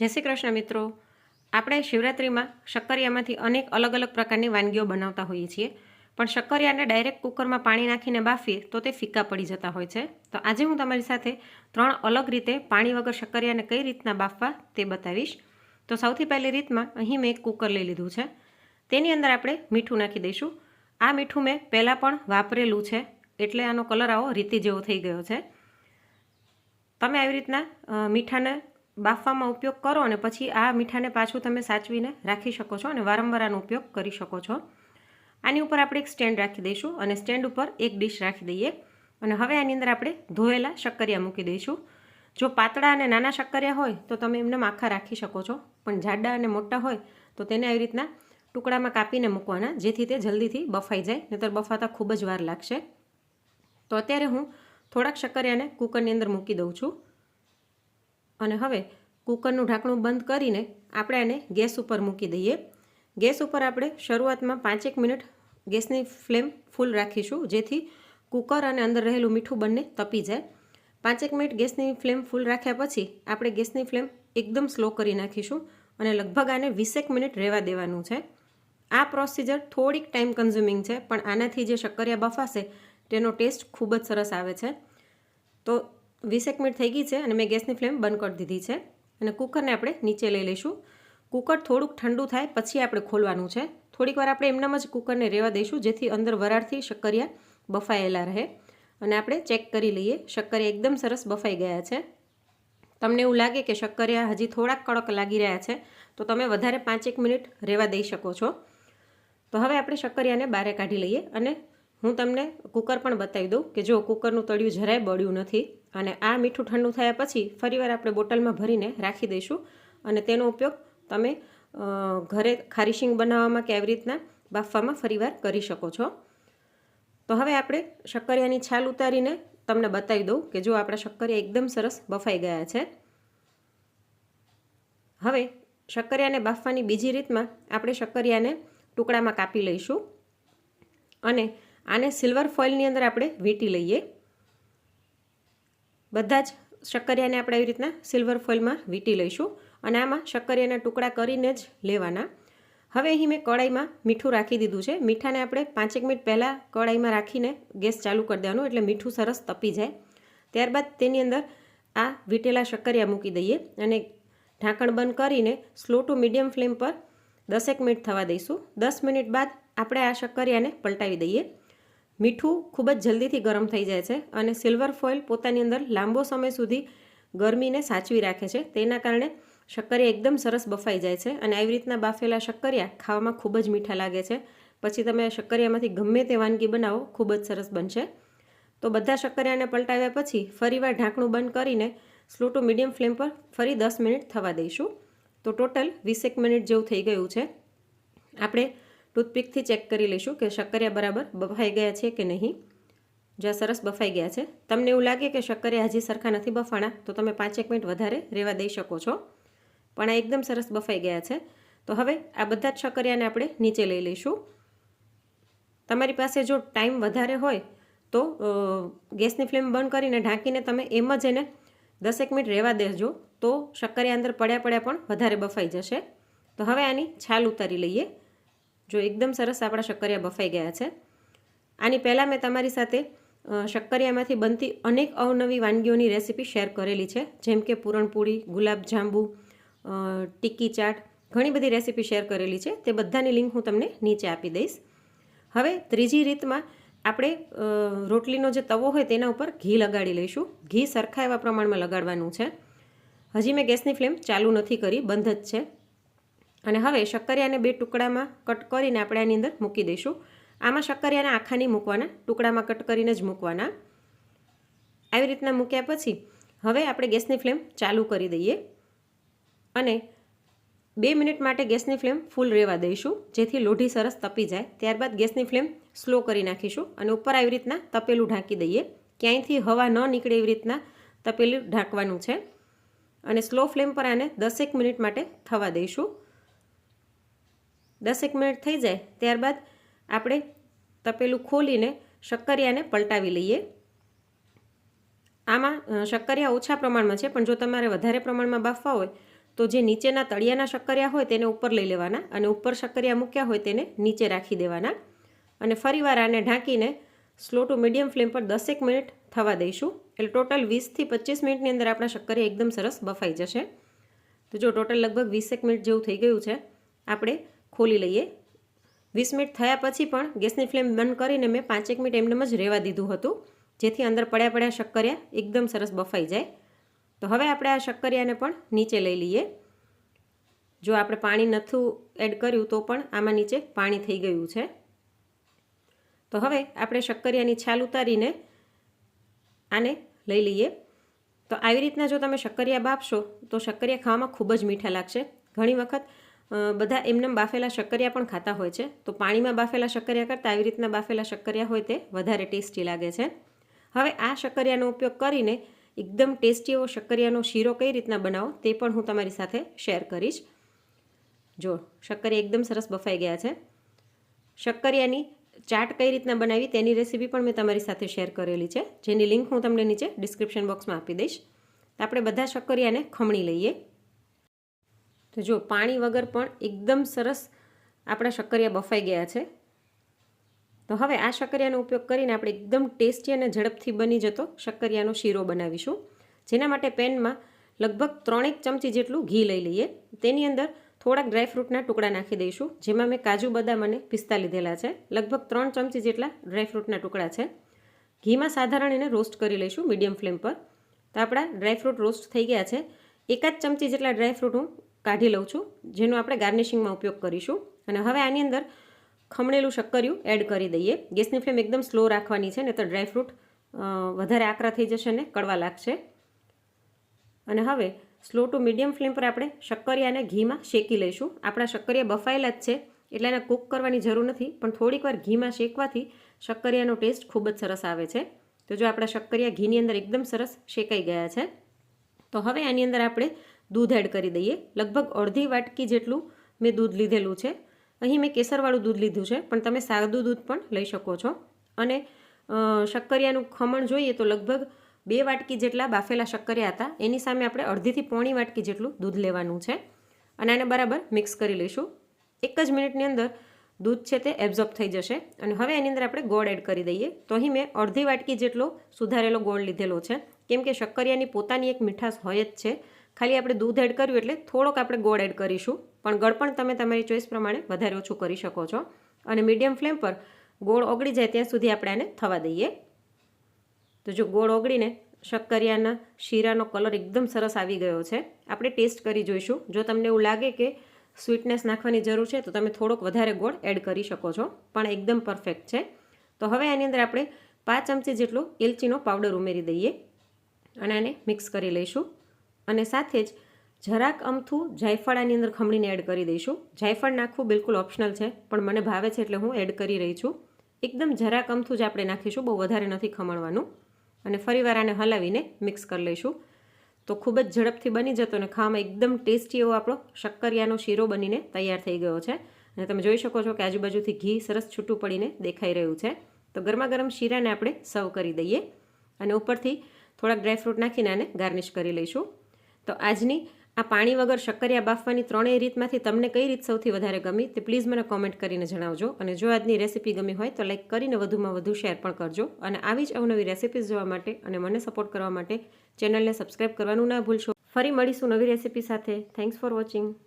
જય શ્રી કૃષ્ણ મિત્રો. આપણે શિવરાત્રિમાં શક્કરિયામાંથી અનેક અલગ અલગ પ્રકારની વાનગીઓ બનાવતા હોઈએ છીએ. પણ શક્કરિયાને ડાયરેક્ટ કુકરમાં પાણી નાખીને બાફીએ તો તે ફીકા પડી જતા હોય છે. તો આજે હું તમારી સાથે ત્રણ અલગ રીતે પાણી વગર શક્કરિયાને કઈ રીતના બાફવા તે બતાવીશ. તો સૌથી પહેલી રીતમાં અહીં મેં એક કુકર લઈ લીધું છે. તેની અંદર આપણે મીઠું નાખી દઈશું. આ મીઠું મેં પહેલાં પણ વાપરેલું છે. એટલે આનો કલર આવો રીતિ જેવો થઈ ગયો છે. તમે આવી રીતના મીઠાને બાફવામાં ઉપયોગ કરો અને પછી આ મીઠાને પાછું તમે સાચવીને રાખી શકો છો અને વારંવાર આનો ઉપયોગ કરી શકો છો. આની ઉપર આપણે એક સ્ટેન્ડ રાખી દઈશું અને સ્ટેન્ડ ઉપર એક ડીશ રાખી દઈએ. અને હવે આની અંદર આપણે ધોયેલા શક્કરિયા મૂકી દઈશું. જો પાતળા અને નાના શક્કરિયા હોય તો તમે એમને આખા રાખી શકો છો. પણ જાડા અને મોટા હોય તો તેને આવી રીતના ટુકડામાં કાપીને મૂકવાના, જેથી તે જલ્દીથી બફાઈ જાય, નહીતર બફાતા ખૂબ જ વાર લાગશે. તો અત્યારે હું થોડાક શક્કરિયાને કુકરની અંદર મૂકી દઉં છું. અને હવે કુકરનું ઢાંકણું બંધ કરીને આપણે આને ગેસ ઉપર મૂકી દઈએ. ગેસ ઉપર આપણે શરૂઆતમાં પાંચેક મિનિટ ગેસની ફ્લેમ ફૂલ રાખીશું, જેથી કુકર અને અંદર રહેલું મીઠું બંને તપી જાય. પાંચેક મિનિટ ગેસની ફ્લેમ ફૂલ રાખ્યા પછી આપણે ગેસની ફ્લેમ એકદમ સ્લો કરી નાખીશું અને લગભગ આને વીસેક મિનિટ રહેવા દેવાનું છે. આ પ્રોસિજર થોડીક ટાઈમ કન્ઝ્યુમિંગ છે, પણ આનાથી જે શક્કરિયા બફાશે તેનો ટેસ્ટ ખૂબ જ સરસ આવે છે. તો વીસેક મિનિટ થઈ ગઈ છે અને મેં ગેસની ફ્લેમ બંધ કરી દીધી છે. અને કુકરને આપણે નીચે લઈ લઈશું. કુકર થોડુંક ઠંડુ થાય પછી આપણે ખોલવાનું છે. થોડીક વાર આપણે એમનામ જ કુકરને રહેવા દઈશું જેથી અંદર વરાળથી શક્કરિયા બફાયેલા રહે. અને આપણે ચેક કરી લઈએ, શક્કરિયા એકદમ સરસ બફાઈ ગયા છે. તમને એવું લાગે કે શક્કરિયા હજી થોડાક કડક લાગી રહ્યા છે, તો તમે વધારે પાંચેક મિનિટ રહેવા દઈ શકો છો. તો હવે આપણે શક્કરિયાને બારે કાઢી લઈએ અને હું તમને કુકર પણ બતાવી દઉં કે જો કુકરનું તળિયું જરાય બળ્યું નથી અને આ મીઠું ઠંડુ થયા પછી ફરીવાર આપણે બોટલમાં ભરીને રાખી દઈશું અને તેનો ઉપયોગ તમે ઘરે ખારીશિંગ બનાવવામાં કે આવી રીતના બાફવામાં ફરીવાર કરી શકો છો. તો હવે આપણે શક્કરિયાની છાલ ઉતારીને તમને બતાવી દઉં કે જો આપણા શક્કરિયા એકદમ સરસ બફાઈ ગયા છે. હવે શક્કરિયાને બાફવાની બીજી રીતમાં આપણે શક્કરિયાને ટુકડામાં કાપી લઈશું અને આને સિલ્વર ફોઇલની અંદર આપણે વીંટી લઈએ. બધા જ શક્કરિયાને આપણે આવી રીતના સિલ્વર ફોઇલમાં વીંટી લઈશું અને આમાં શક્કરિયાના ટુકડા કરીને જ લેવાના. હવે અહીં મેં કડાઈમાં મીઠું રાખી દીધું છે. મીઠાને આપણે પાંચેક મિનિટ પહેલાં કડાઈમાં રાખીને ગેસ ચાલુ કરી દેવાનું એટલે મીઠું સરસ તપી જાય. ત્યારબાદ તેની અંદર આ વીંટેલા શક્કરિયા મૂકી દઈએ અને ઢાંકણ બંધ કરીને સ્લો ટુ મીડિયમ ફ્લેમ પર દસેક મિનિટ થવા દઈશું. દસ મિનિટ બાદ આપણે આ શક્કરિયાને પલટાવી દઈએ. મીઠું ખૂબ જ જલ્દીથી ગરમ થઈ જાય છે અને સિલ્વર ફોઇલ પોતાની અંદર લાંબો સમય સુધી ગરમીને સાચવી રાખે છે. તેના કારણે શક્કરિયા એકદમ સરસ બફાઈ જાય છે અને આવી રીતના બાફેલા શક્કરિયા ખાવામાં ખૂબ જ મીઠા લાગે છે. પછી તમે શક્કરિયામાંથી ગમે તે વાનગી બનાવો, ખૂબ જ સરસ બનશે. તો બધા શક્કરિયાને પલટાવ્યા પછી ફરીવાર ઢાંકણું બંધ કરીને સ્લો ટુ મીડિયમ ફ્લેમ પર ફરી દસ મિનિટ થવા દઈશું. તો ટોટલ વીસેક મિનિટ જેવું થઈ ગયું છે. આપણે ટૂથપીકથી ચેક કરી લઈશું કે શક્કરિયા બરાબર બફાઈ ગયા છે કે નહીં. જ્યાં સરસ બફાઈ ગયા છે. તમને એવું લાગે કે શક્કરિયા હજી સરખા નથી બફાણા, તો તમે પાંચેક મિનિટ વધારે રહેવા દઈ શકો છો. પણ આ એકદમ સરસ બફાઈ ગયા છે. તો હવે આ બધા જ શક્કરિયાને આપણે નીચે લઈ લઈશું. તમારી પાસે જો ટાઈમ વધારે હોય, તો ગેસની ફ્લેમ બંધ કરીને ઢાંકીને તમે એમ જ એને દસેક મિનિટ રહેવા દેજો, તો શક્કરિયા અંદર પડ્યા પડ્યા પણ વધારે બફાઈ જશે. તો હવે આની છાલ ઉતારી લઈએ. જો એકદમ સરસ આપણા શક્કરિયા બફાઈ ગયા છે. આની પહેલાં મેં તમારી સાથે શક્કરિયામાંથી બનતી અનેક અવનવી વાનગીઓની રેસીપી શેર કરેલી છે. જેમ કે પૂરણપૂરી ગુલાબજાંબુ ટિક્કી ચાટ, ઘણી બધી રેસીપી શેર કરેલી છે. તે બધાની લિંક હું તમને નીચે આપી દઈશ. હવે ત્રીજી રીતમાં આપણે રોટલીનો જે તવો હોય તેના ઉપર ઘી લગાડી લઈશું. ઘી સરખા એવા પ્રમાણમાં લગાડવાનું છે. હજી મેં ગેસની ફ્લેમ ચાલુ નથી કરી, બંધ જ છે. અને હવે શક્કરિયાને બે ટુકડામાં કટ કરીને આપણે આની અંદર મૂકી દઈશું. આમાં શક્કરિયાના આખા મૂકવાના, ટુકડામાં કટ કરીને જ મૂકવાના. આવી રીતના મૂક્યા પછી હવે આપણે ગેસની ફ્લેમ ચાલુ કરી દઈએ અને બે મિનિટ માટે ગેસની ફ્લેમ ફૂલ રહેવા દઈશું, જેથી લોઢી સરસ તપી જાય. ત્યારબાદ ગેસની ફ્લેમ સ્લો કરી નાખીશું અને ઉપર આવી રીતના તપેલું ઢાંકી દઈએ. ક્યાંયથી હવા ન નીકળે એવી રીતના તપેલું ઢાંકવાનું છે. અને સ્લો ફ્લેમ પર આને દસેક મિનિટ માટે થવા દઈશું. દસેક મિનિટ થઈ જાય ત્યારબાદ આપણે તપેલું ખોલીને શક્કરિયાને પલટાવી લઈએ. આમાં શક્કરિયા ઓછા પ્રમાણમાં છે, પણ જો તમારે વધારે પ્રમાણમાં બાફવા હોય, તો જે નીચેના તળિયાના શક્કરિયા હોય તેને ઉપર લઈ લેવાના અને ઉપર શક્કરિયા મૂક્યા હોય તેને નીચે રાખી દેવાના. અને ફરીવાર આને ઢાંકીને સ્લો ટુ મીડિયમ ફ્લેમ પર દસેક મિનિટ થવા દઈશું. એટલે ટોટલ વીસથી પચીસ મિનિટની અંદર આપણા શક્કરિયા એકદમ સરસ બફાઈ જશે. તો જો ટોટલ લગભગ વીસેક મિનિટ જેવું થઈ ગયું છે, આપણે ખોલી લઈએ. વીસ મિનિટ થયા પછી પણ ગેસની ફ્લેમ બંધ કરીને મેં પાંચેક મિનિટ એમને જ રહેવા દીધું હતું. જેથી અંદર પડ્યા પડ્યા શક્કરિયા એકદમ સરસ બફાઈ જાય. તો હવે આપણે આ શક્કરિયાને પણ નીચે લઈ લઈએ. જો આપણે પાણી નથું એડ કર્યું તો પણ આમાં નીચે પાણી થઈ ગયું છે. તો હવે આપણે શક્કરિયાની છાલ ઉતારીને આને લઈ લઈએ. તો આવી રીતના જો તમે શક્કરિયા બાફશો તો શક્કરિયા ખાવામાં ખૂબ જ મીઠા લાગશે. ઘણી વખત બધા એમનેમ બાફેલા શક્કરિયા પણ ખાતા હોય છે. તો પાણીમાં બાફેલા શક્કરિયા કરતાં આવી રીતના બાફેલા શક્કરિયા હોય તે વધારે ટેસ્ટી લાગે છે. હવે આ શક્કરિયાનો ઉપયોગ કરીને એકદમ ટેસ્ટી એવો શક્કરિયાનો શીરો કઈ રીતના બનાવો તે પણ હું તમારી સાથે શેર કરીશ. જો, શક્કરિયા એકદમ સરસ બફાઈ ગયા છે. શક્કરિયાની ચાટ કઈ રીતના બનાવી તેની રેસીપી પણ મેં તમારી સાથે શેર કરેલી છે. જેની લિંક હું તમને નીચે ડિસ્ક્રિપ્શન બોક્સમાં આપી દઈશ. આપણે બધા શક્કરિયાને ખમણી લઈએ. તો જો પાણી વગર પણ એકદમ સરસ આપણા શક્કરિયા બફાઈ ગયા છે. તો હવે આ શક્કરિયાનો ઉપયોગ કરીને આપણે એકદમ ટેસ્ટી અને ઝડપથી બની જતો શક્કરિયાનો શીરો બનાવીશું. જેના માટે પેનમાં લગભગ ત્રણેક ચમચી જેટલું ઘી લઈ લઈએ. તેની અંદર થોડાક ડ્રાયફ્રૂટના ટુકડા નાખી દઈશું, જેમાં મેં કાજુ બદામ અને પિસ્તા લીધેલા છે. લગભગ ત્રણ ચમચી જેટલા ડ્રાયફ્રૂટના ટુકડા છે. ઘીમાં સાધારણ એને રોસ્ટ કરી લઈશું મીડિયમ ફ્લેમ પર. તો આપણા ડ્રાયફ્રૂટ રોસ્ટ થઈ ગયા છે. એકાદ ચમચી જેટલા ડ્રાયફ્રૂટ હું કાઢી લઉં છું, જેનો આપણે ગાર્નિશિંગમાં ઉપયોગ કરીશું. અને હવે આની અંદર ખમણેલું શક્કરિયું એડ કરી દઈએ. ગેસની ફ્લેમ એકદમ સ્લો રાખવાની છે ને તો ડ્રાયફ્રૂટ વધારે આકરા થઈ જશે ને કડવા લાગશે. અને હવે સ્લો ટુ મીડિયમ ફ્લેમ પર આપણે શક્કરિયાને ઘીમાં શેકી લઈશું. આપણા શક્કરિયા બફાયેલા જ છે, એટલે એને કૂક કરવાની જરૂર નથી, પણ થોડીક વાર ઘીમાં શેકવાથી શક્કરિયાનો ટેસ્ટ ખૂબ જ સરસ આવે છે. તો જો આપણા શક્કરિયા ઘીની અંદર એકદમ સરસ શેકાઈ ગયા છે, તો હવે આની અંદર આપણે દૂધ એડ કરી દઈએ. લગભગ અડધી વાટકી જેટલું મેં દૂધ લીધેલું છે. અહીં મેં કેસરવાળું દૂધ લીધું છે, પણ તમે સાદું દૂધ પણ લઈ શકો છો. અને શક્કરિયાનું ખમણ જોઈએ તો લગભગ બે વાટકી જેટલા બાફેલા શક્કરિયા હતા. એની સામે આપણે અડધીથી પોણી વાટકી જેટલું દૂધ લેવાનું છે. અને આને બરાબર મિક્સ કરી લઈશું. એક જ મિનિટની અંદર દૂધ છે તે એબ્ઝોર્બ થઈ જશે. અને હવે એની અંદર આપણે ગોળ એડ કરી દઈએ. તો અહીં મેં અડધી વાટકી જેટલો સુધારેલો ગોળ લીધેલો છે. કેમ કે શક્કરિયાની પોતાની એક મીઠાશ હોય જ છે. ખાલી આપણે દૂધ એડ કર્યું એટલે થોડોક આપણે ગોળ એડ કરીશું. પણ ગળ પણ તમે તમારી ચોઈસ પ્રમાણે વધારે ઓછું કરી શકો છો. અને મીડિયમ ફ્લેમ પર ગોળ ઓગળી જાય ત્યાં સુધી આપણે આને થવા દઈએ. તો જો ગોળ ઓગળીને શક્કરિયાના શીરાનો કલર એકદમ સરસ આવી ગયો છે. આપણે ટેસ્ટ કરી જોઈશું. જો તમને એવું લાગે કે સ્વીટનેસ નાખવાની જરૂર છે, તો તમે થોડોક વધારે ગોળ એડ કરી શકો છો. પણ એકદમ પરફેક્ટ છે. તો હવે આની અંદર આપણે પાંચ ચમચી જેટલો એલચીનો પાવડર ઉમેરી દઈએ. અને આને મિક્સ કરી લઈશું. અને સાથે જ જરાક અમથું જાયફળ આની અંદર ખમણીને એડ કરી દઈશું. જાયફળ નાખવું બિલકુલ ઓપ્શનલ છે, પણ મને ભાવે છે એટલે હું એડ કરી રહી છું. એકદમ જરાક અમથું જ આપણે નાખીશું, બહુ વધારે નથી ખમણવાનું. અને ફરીવાર આને હલાવીને મિક્સ કરી લઈશું. તો ખૂબ જ ઝડપથી બની જતો અને ખાવામાં એકદમ ટેસ્ટી એવો આપણો શક્કરિયાનો શીરો બનીને તૈયાર થઈ ગયો છે. અને તમે જોઈ શકો છો કે આજુબાજુથી ઘી સરસ છૂટું પડીને દેખાઈ રહ્યું છે. તો ગરમા ગરમ શીરાને આપણે સર્વ કરી દઈએ. અને ઉપરથી થોડાક ડ્રાયફ્રૂટ નાખીને આને ગાર્નિશ કરી લઈશું. તો આજની આ પાણી વગર શક્કરિયા બાફવાની ત્રણેય રીતમાંથી તમને કઈ રીત સૌથી વધારે ગમી તે પ્લીઝ મને કોમેન્ટ કરીને જણાવજો. અને જો આજની રેસીપી ગમી હોય તો લાઈક કરીને વધુમાં વધુ શેર પણ કરજો. અને આવી જ અવનવી રેસીપીઝ જોવા માટે અને મને સપોર્ટ કરવા માટે ચેનલને સબસ્ક્રાઈબ કરવાનું ના ભૂલશો. ફરી મળીશું નવી રેસીપી સાથે. Thanks for watching